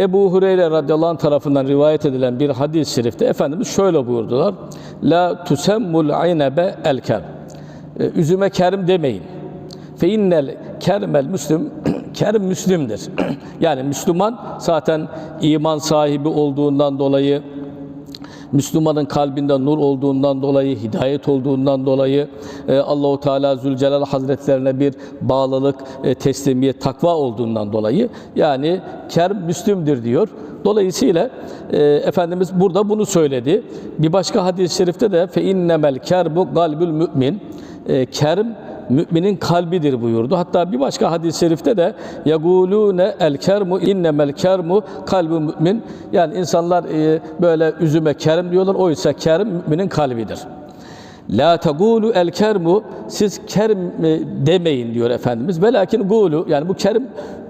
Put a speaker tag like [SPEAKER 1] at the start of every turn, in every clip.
[SPEAKER 1] Ebu Hureyre radıyallahu anh tarafından rivayet edilen bir hadis-i şerifte Efendimiz şöyle buyurdular. La tusemmul aynebe el ker. E, Üzüme kerim demeyin. Fe innel kermel müslim kerim müslimdir. yani Müslüman zaten iman sahibi olduğundan dolayı Müslümanın kalbinde nur olduğundan dolayı, hidayet olduğundan dolayı e, Allahu Teala Zülcelal Hazretlerine bir bağlılık, e, teslimiyet, takva olduğundan dolayı yani ker Müslümdür diyor. Dolayısıyla e, Efendimiz burada bunu söyledi. Bir başka hadis-i şerifte de fe innemel kerbu galbül mümin. E, kerim müminin kalbidir buyurdu. Hatta bir başka hadis-i şerifte de yagulune el kermu innemel kermu kalbu mümin. Yani insanlar e, böyle üzüme kerim diyorlar. Oysa kerim müminin kalbidir. La tegulu el kermu siz kerim e, demeyin diyor Efendimiz. Velakin gulu yani bu kerim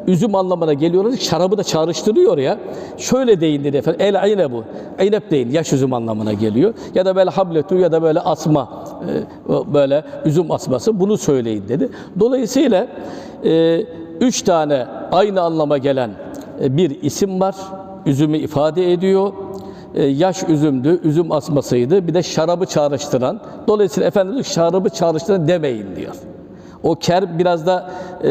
[SPEAKER 1] üzüm anlamına geliyor. Şarabı da çağrıştırıyor ya. Şöyle deyin dedi efendim. El ayne bu. Eynep deyin. Yaş üzüm anlamına geliyor. Ya da böyle habletu ya da böyle asma. e, Böyle üzüm asması. Bunu söyleyin dedi. Dolayısıyla e, üç tane aynı anlama gelen e, bir isim var. Üzümü ifade ediyor yaş üzümdü, üzüm asmasıydı. Bir de şarabı çağrıştıran. Dolayısıyla Efendimiz şarabı çağrıştıran demeyin diyor. O ker biraz da e,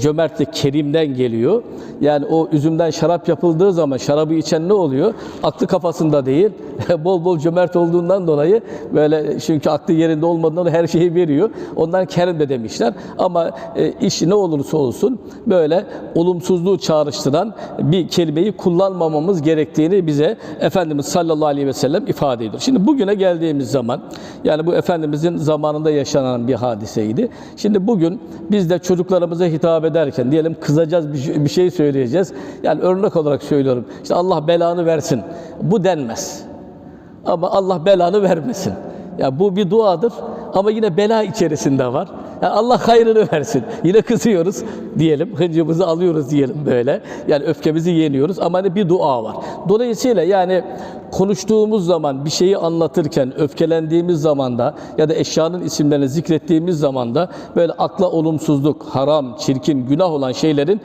[SPEAKER 1] cömertlik, kerimden geliyor. Yani o üzümden şarap yapıldığı zaman şarabı içen ne oluyor? Aklı kafasında değil, bol bol cömert olduğundan dolayı böyle çünkü aklı yerinde olmadığından her şeyi veriyor. Ondan kerim de demişler. Ama e, iş ne olursa olsun böyle olumsuzluğu çağrıştıran bir kelimeyi kullanmamamız gerektiğini bize Efendimiz sallallahu aleyhi ve sellem ifade ediyor. Şimdi bugüne geldiğimiz zaman yani bu Efendimizin zamanında yaşanan bir hadiseydi. Şimdi bugün biz de çocuklarımıza hitap ederken diyelim kızacağız bir şey- bir şey söyleyeceğiz. Yani örnek olarak söylüyorum. İşte Allah belanı versin. Bu denmez. Ama Allah belanı vermesin. Ya bu bir duadır ama yine bela içerisinde var. Yani Allah hayrını versin. Yine kızıyoruz diyelim. Hıncımızı alıyoruz diyelim böyle. Yani öfkemizi yeniyoruz ama hani bir dua var. Dolayısıyla yani konuştuğumuz zaman bir şeyi anlatırken öfkelendiğimiz zamanda ya da eşyanın isimlerini zikrettiğimiz zamanda böyle akla olumsuzluk, haram, çirkin, günah olan şeylerin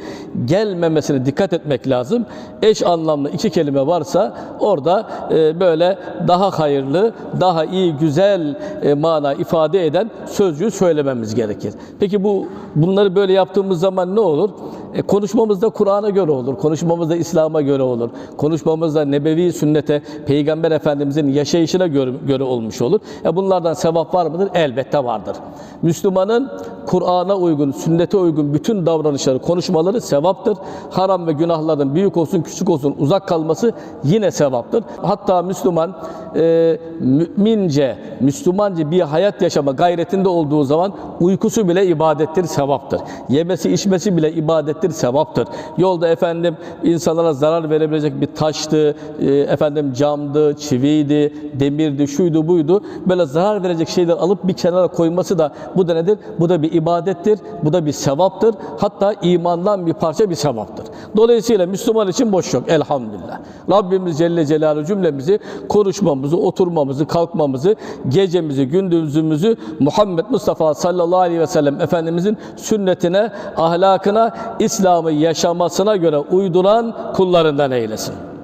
[SPEAKER 1] gelmemesine dikkat etmek lazım. Eş anlamlı iki kelime varsa orada e, böyle daha hayırlı, daha iyi, güzel e, mana ifade eden sözcüğü söylememiz gerekir. Peki bu bunları böyle yaptığımız zaman ne olur? E, konuşmamızda Kur'an'a göre olur, konuşmamızda İslam'a göre olur, konuşmamızda nebevi sünnete, Peygamber Efendimizin yaşayışına göre, göre olmuş olur. E, bunlardan sevap var mıdır? Elbette vardır. Müslümanın Kur'an'a uygun, sünnete uygun bütün davranışları, konuşmaları sevaptır. Haram ve günahların büyük olsun, küçük olsun uzak kalması yine sevaptır. Hatta Müslüman e, mümince, Müslümanca bir hayat yaşama gayretinde olduğu zaman uykusu bile ibadettir, sevaptır. Yemesi, içmesi bile ibadettir, sevaptır. Yolda efendim insanlara zarar verebilecek bir taştı, e, efendim camdı, çiviydi, demirdi, şuydu, buydu. Böyle zarar verecek şeyler alıp bir kenara koyması da bu da nedir? Bu da bir ibadettir, bu da bir sevaptır. Hatta imandan bir parça bir sevaptır. Dolayısıyla Müslüman için boş yok elhamdülillah. Rabbimiz Celle Celaluhu cümlemizi konuşmamızı, oturmamızı, kalkmamızı, gecemizi, gündüzümüzü Muhammed Mustafa sallallahu aleyhi ve sellem Efendimizin sünnetine, ahlakına, İslam'ı yaşamasına göre uyduran kullarından eylesin.